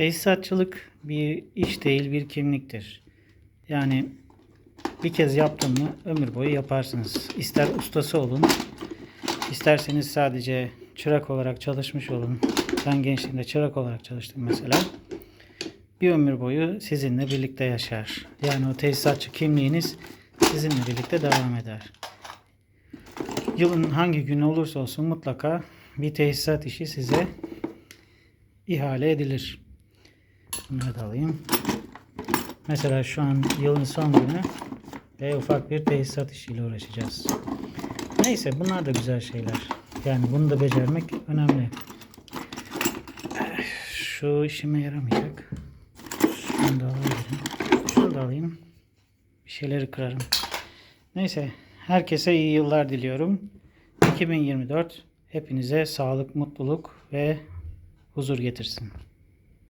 Tesisatçılık bir iş değil bir kimliktir. Yani bir kez yaptın mı ömür boyu yaparsınız. İster ustası olun, isterseniz sadece çırak olarak çalışmış olun. Ben gençliğimde çırak olarak çalıştım mesela. Bir ömür boyu sizinle birlikte yaşar. Yani o tesisatçı kimliğiniz sizinle birlikte devam eder. Yılın hangi günü olursa olsun mutlaka bir tesisat işi size ihale edilir. Bunları da alayım. Mesela şu an yılın son günü ve ufak bir tesisat işiyle uğraşacağız. Neyse bunlar da güzel şeyler. Yani bunu da becermek önemli. Şu işime yaramayacak. Şunu da alayım. Şunu da alayım. Bir şeyleri kırarım. Neyse herkese iyi yıllar diliyorum. 2024 hepinize sağlık, mutluluk ve huzur getirsin.